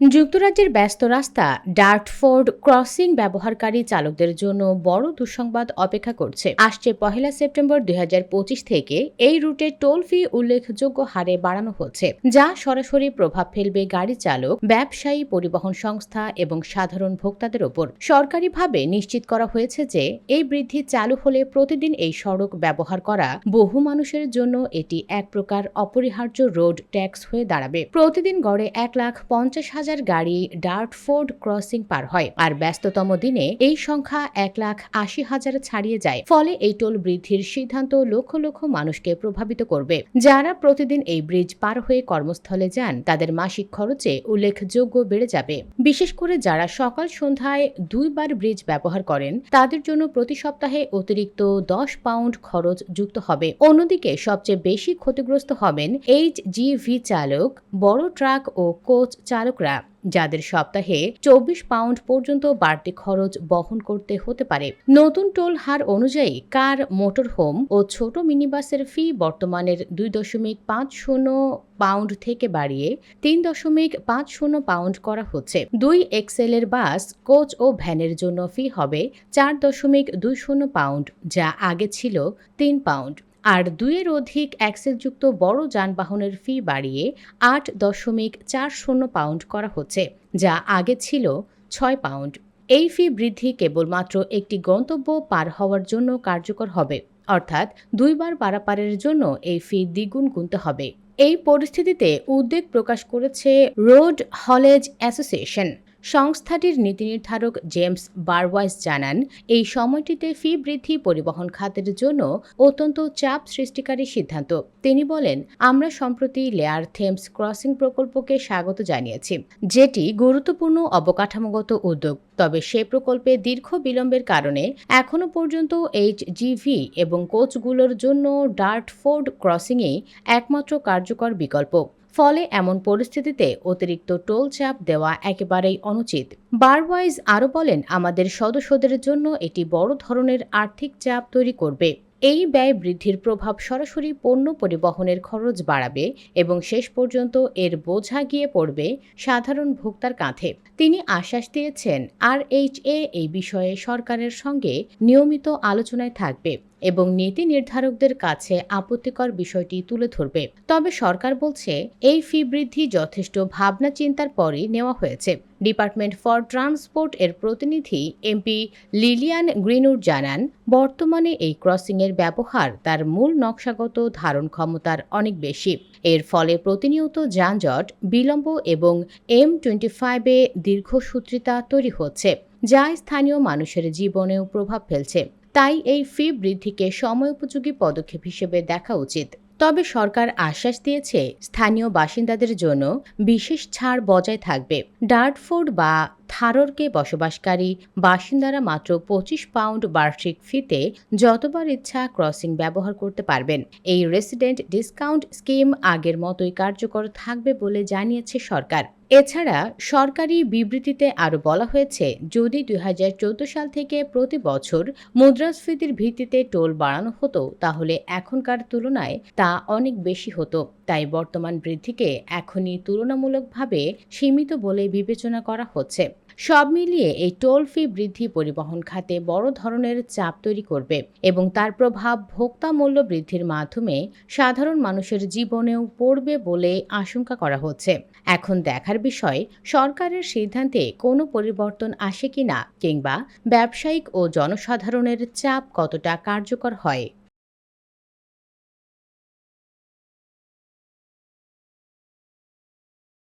যুক্তরাজ্যের ব্যস্ত রাস্তা ডার্টফোর্ড ক্রসিং ব্যবহারকারী চালকদের জন্য বড় দুঃসংবাদ অপেক্ষা করছে। আসছে পহেলা সেপ্টেম্বর দুই হাজার পঁচিশ থেকে এই রুটে টোল ফি উল্লেখযোগ্য হারে বাড়ানো হচ্ছে, যা সরাসরি প্রভাব ফেলবে গাড়ি চালক, ব্যবসায়ী, পরিবহন সংস্থা এবং সাধারণ ভোক্তাদের ওপর। সরকারিভাবে নিশ্চিত করা হয়েছে যে, এই বৃদ্ধি চালু হলে প্রতিদিন এই সড়ক ব্যবহার করা বহু মানুষের জন্য এটি এক প্রকার অপরিহার্য রোড ট্যাক্স হয়ে দাঁড়াবে। প্রতিদিন গড়ে এক লাখ পঞ্চাশ হাজার গাড়ি ডার্টফোর্ড ক্রসিং পার হয়। আর ব্যস্ততম দিনে এই সংখ্যা এক লাখ আশি হাজার ছাড়িয়ে যায়। ফলে এই টোল বৃদ্ধির সিদ্ধান্ত লক্ষ লক্ষ মানুষকে প্রভাবিত করবে। যারা প্রতিদিন এই ব্রিজ পার হয়ে কর্মস্থলে যান, তাদের মাসিক খরচে উল্লেখযোগ্য বেড়ে যাবে। বিশেষ করে যারা সকাল সন্ধ্যায় দুইবার ব্রিজ ব্যবহার করেন, তাদের জন্য প্রতি সপ্তাহে অতিরিক্ত দশ পাউন্ড খরচ যুক্ত হবে। অন্যদিকে সবচেয়ে বেশি ক্ষতিগ্রস্ত হবেন এইচ জিভি চালক, বড় ট্রাক ও কোচ চালকরা। যাদের সপ্তাহে চব্বিশ পাউন্ড পর্যন্ত বাড়তি খরচ বহন করতে হতে পারে। নতুন টোল হার অনুযায়ী কার, মোটর হোম ও ছোট মিনিবাসের ফি বর্তমানের দুই দশমিক পাঁচ শূন্য পাউন্ড থেকে বাড়িয়ে তিন দশমিক পাঁচ শূন্য পাউন্ড করা হচ্ছে। দুই এক্সেলের বাস, কোচ ও ভ্যানের জন্য ফি হবে চার দশমিক দুই শূন্য পাউন্ড, যা আগে ছিল তিন পাউন্ড। আর দুইয়ের অধিক অ্যাক্সেলযুক্ত বড় যানবাহনের ফি বাড়িয়ে আট দশমিক চার শূন্য পাউন্ড করা হচ্ছে, যা আগে ছিল ছয় পাউন্ড। এই ফি বৃদ্ধি কেবলমাত্র একটি গন্তব্য পার হওয়ার জন্য কার্যকর হবে, অর্থাৎ দুইবার পারাপারের জন্য এই ফি দ্বিগুণ গুনতে হবে। এই পরিস্থিতিতে উদ্বেগ প্রকাশ করেছে রোড হলেজ অ্যাসোসিয়েশন। সংস্থাটির নীতি নির্ধারক জেমস বারওয়াইস জানান, এই সময়টিতে ফি বৃদ্ধি পরিবহন খাতের জন্য অত্যন্ত চাপ সৃষ্টিকারী সিদ্ধান্ত। তিনি বলেন, আমরা সম্প্রতি লেয়ার থেমস ক্রসিং প্রকল্পকে স্বাগত জানিয়েছি, যেটি গুরুত্বপূর্ণ অবকাঠামোগত উদ্যোগ। তবে সে প্রকল্পে দীর্ঘ বিলম্বের কারণে এখনও পর্যন্ত এইচ জিভি এবং কোচগুলোর জন্য ডার্টফোর্ড ক্রসিংয়ে একমাত্র কার্যকর বিকল্প। ফলে এমন পরিস্থিতিতে অতিরিক্ত টোল চাপ দেওয়া একেবারেই অনুচিত। বারওয়াইজ আরও বলেন, আমাদের সদস্যদের জন্য এটি বড় ধরনের আর্থিক চাপ তৈরি করবে। এই ব্যয় বৃদ্ধির প্রভাব সরাসরি পণ্য পরিবহনের খরচ বাড়াবে এবং শেষ পর্যন্ত এর বোঝা গিয়ে পড়বে সাধারণ ভোক্তার কাঁধে। তিনি আশ্বাস দিয়েছেন, আর এই বিষয়ে সরকারের সঙ্গে নিয়মিত আলোচনায় থাকবে। এবং নীতি নির্ধারকদের কাছে আপত্তিকর বিষয়টি তুলে ধরবে। তবে সরকার বলছে, এই ফি বৃদ্ধি যথেষ্ট ভাবনা চিন্তার পরই নেওয়া হয়েছে। ডিপার্টমেন্ট ফর ট্রান্সপোর্ট এর প্রতিনিধি এমপি লিলিয়ান গ্রিনুর জানান, বর্তমানে এই ক্রসিংয়ের ব্যবহার তার মূল নকশাগত ধারণ ক্ষমতার অনেক বেশি। এর ফলে প্রতিনিয়ত যানজট, বিলম্ব এবং এম টোয়েন্টি ফাইভে দীর্ঘসূত্রিতা তৈরি হচ্ছে, যা স্থানীয় মানুষের জীবনেও প্রভাব ফেলছে। তাই এই ফি বৃদ্ধিকে সময়োপযোগী পদক্ষেপ হিসেবে দেখা উচিত। তবে সরকার আশ্বাস দিয়েছে, স্থানীয় বাসিন্দাদের জন্য বিশেষ ছাড় বজায় থাকবে। ডার্টফোর্ড বা থাররকে বসবাসকারী বাসিন্দারা মাত্র পঁচিশ পাউন্ড বার্ষিক ফিতে যতবার ইচ্ছা ক্রসিং ব্যবহার করতে পারবেন। এই রেসিডেন্ট ডিসকাউন্ট স্কিম আগের মতোই কার্যকর থাকবে বলে জানিয়েছে সরকার। এছাড়া সরকারি বিবৃতিতে আরও বলা হয়েছে, যদি দুই হাজার চৌদ্দ সাল থেকে প্রতি বছর মুদ্রাস্ফীতির ভিত্তিতে টোল বাড়ানো হতো, তাহলে এখনকার তুলনায় তা অনেক বেশি হতো। তাই বর্তমান বৃদ্ধিকে এখনই তুলনামূলকভাবে সীমিত বলে বিবেচনা করা হচ্ছে। সব মিলিয়ে এই টোল ফি বৃদ্ধি পরিবহন খাতে বড় ধরনের চাপ তৈরি করবে এবং তার প্রভাব ভোক্তা মূল্য বৃদ্ধির মাধ্যমে সাধারণ মানুষের জীবনেও পড়বে বলে আশঙ্কা করা হচ্ছে। এখন দেখার বিষয়, সরকারের সিদ্ধান্তে কোনো পরিবর্তন আসে কিনা কিংবা ব্যবসায়িক ও জনসাধারণের চাপ কতটা কার্যকর হয়?